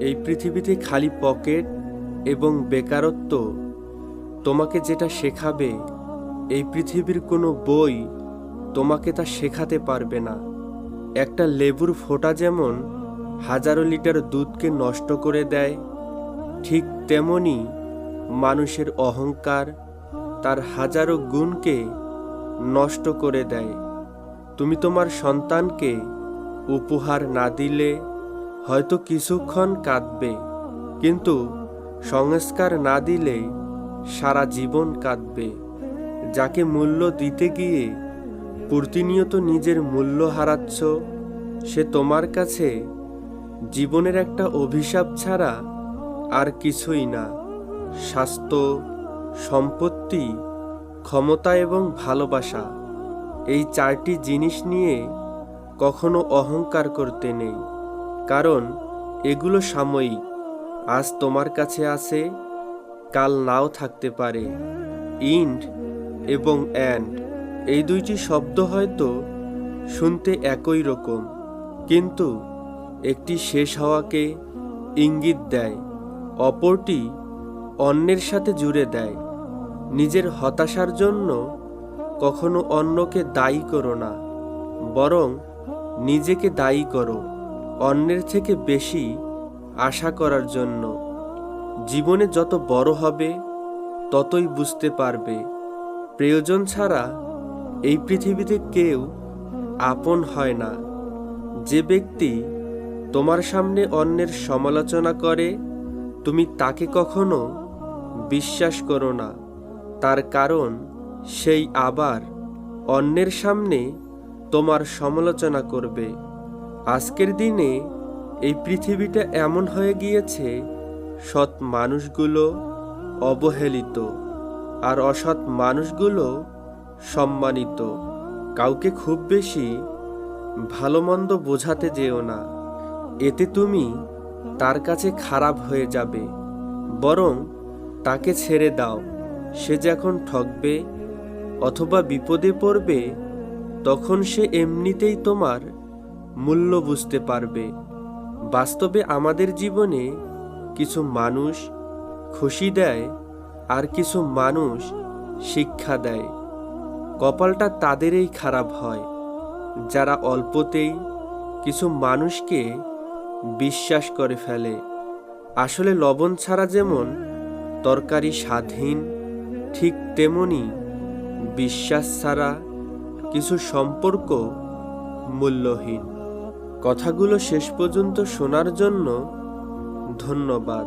এই পৃথিবীতে খালি পকেট এবং বেকারত্ব। তোমাকে যেটা শেখাবে, এই পৃথিবীর কোনো বই তোমাকে তা শেখাতে পারবে না। একটা লেবুর ফোঁটা যেমন হাজারো লিটার দুধকে নষ্ট করে দেয়, ঠিক তেমনি মানুষের অহংকার তার হাজারো গুণকে নষ্ট করে দেয়। তুমি তোমার সন্তানকে উপহার না দিলে হয়তো কিছুক্ষণ কাঁদবে, কিন্তু সংস্কার না দিলে সারা জীবন কাঁদবে। যাকে মূল্য দিতে গিয়ে প্রতিনিয়ত নিজের মূল্য হারাচ্ছ, সে তোমার কাছে জীবনের একটা অভিশাপ ছাড়া আর কিছুই না। স্বাস্থ্য, সম্পত্তি, ক্ষমতা এবং ভালোবাসা এই চারটি জিনিস নিয়ে কখনো অহংকার করতে নেই। কারণ এগুলো সাময়িক, আজ তোমার কাছে আছে, কাল নাও থাকতে পারে। ইন্ড এবং অ্যান্ড এই দুইটি শব্দ হয়তো শুনতে একই রকম, কিন্তু একটি শেষ হওয়াকে ইঙ্গিত দেয়, অপরটি অন্যের সাথে জুড়ে দেয়। নিজের হতাশার জন্য কখনো অন্যকে দায়ী করো না, বরং নিজেকে দায়ী করো। অন্যের থেকে বেশি আশা করার জন্য জীবনে যত বড় হবে, ততই বুঝতে পারবে। প্রয়োজন ছাড়া এই পৃথিবীতে কেউ আপন হয় না। যে ব্যক্তি তোমার সামনে অন্যের সমালোচনা করে, তুমি তাকে কখনো বিশ্বাস করো না। তার কারণ সেই আবার অন্যের সামনে তোমার সমালোচনা করবে। আজকের দিনে এই পৃথিবীটা এমন হয়ে গিয়েছে, সৎ মানুষগুলো অবহেলিত আর অসৎ মানুষগুলো সম্মানিত। কাউকে খুব বেশি ভালো মন্দ বোঝাতে যেও না। এতে তুমি তার কাছে খারাপ হয়ে যাবে, বরং তাকে ছেড়ে দাও। সে যখন ঠকবে অথবা বিপদে পড়বে, তখন সে এমনিতেই তোমার মূল্য বুঝতে পারবে। বাস্তবে আমাদের জীবনে কিছু মানুষ খুশি দেয় আর কিছু মানুষ শিক্ষা দেয়। কপালটা তাদেরই খারাপ হয়, যারা অল্পতেই কিছু মানুষকে বিশ্বাস করে ফেলে। আসলে লবণ ছাড়া যেমন তরকারি স্বাধীন, ঠিক তেমনি বিশ্বাস ছাড়া কিছু সম্পর্ক মূল্যহীন। কথাগুলো শেষ পর্যন্ত শোনার জন্য ধন্যবাদ।